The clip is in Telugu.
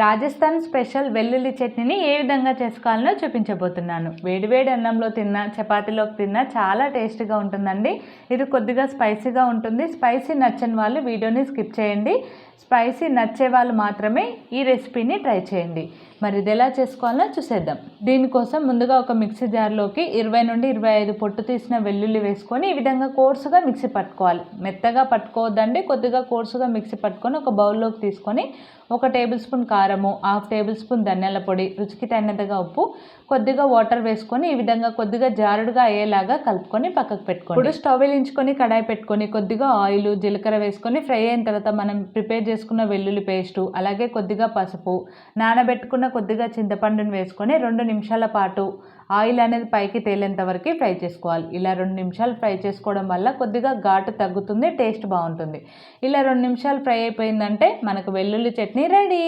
రాజస్థాన్ స్పెషల్ వెల్లుల్లి చట్నీని ఏ విధంగా చేసుకోవాలనో చూపించబోతున్నాను. వేడివేడి అన్నంలో తిన్నా చపాతీలోకి తిన్నా చాలా టేస్ట్గా ఉంటుందండి. ఇది కొద్దిగా స్పైసీగా ఉంటుంది. స్పైసీ నచ్చని వాళ్ళు వీడియోని స్కిప్ చేయండి. స్పైసీ నచ్చే వాళ్ళు మాత్రమే ఈ రెసిపీని ట్రై చేయండి. మరి ఇది ఎలా చేసుకోవాలో చూసేద్దాం. దీనికోసం ముందుగా ఒక మిక్సీ జార్లోకి ఇరవై నుండి ఇరవై ఐదు పొట్టు తీసిన వెల్లుల్లి వేసుకొని ఈ విధంగా కోర్సుగా మిక్సీ పట్టుకోవాలి. మెత్తగా పట్టుకోవద్దండి. కొద్దిగా కోర్సుగా మిక్సీ పట్టుకొని ఒక బౌల్లోకి తీసుకొని ఒక టేబుల్ స్పూన్ కారము హాఫ్ టేబుల్ స్పూన్ ధనియాల పొడి రుచికి తగినంతగా ఉప్పు కొద్దిగా వాటర్ వేసుకొని ఈ విధంగా కొద్దిగా జారుడుగా అయ్యేలాగా కలుపుకొని పక్కకు పెట్టుకోండి. ఇప్పుడు స్టవ్ వెలించుకొని కడాయి పెట్టుకొని కొద్దిగా ఆయిల్ జీలకర్ర వేసుకొని ఫ్రై అయిన తర్వాత మనం ప్రిపేర్ చేసుకున్న వెల్లుల్లి పేస్టు అలాగే కొద్దిగా పసుపు నానబెట్టుకున్న కొద్దిగా చింతపండును వేసుకొని రెండు నిమిషాల పాటు ఆయిల్ అనేది పైకి తేలేంత వరకు ఫ్రై చేసుకోవాలి. ఇలా రెండు నిమిషాలు ఫ్రై చేసుకోవడం వల్ల కొద్దిగా ఘాటు తగ్గుతుంది టేస్ట్ బాగుంటుంది. ఇలా రెండు నిమిషాలు ఫ్రై అయిపోయిందంటే మనకు వెల్లుల్లి చట్నీ రెడీ.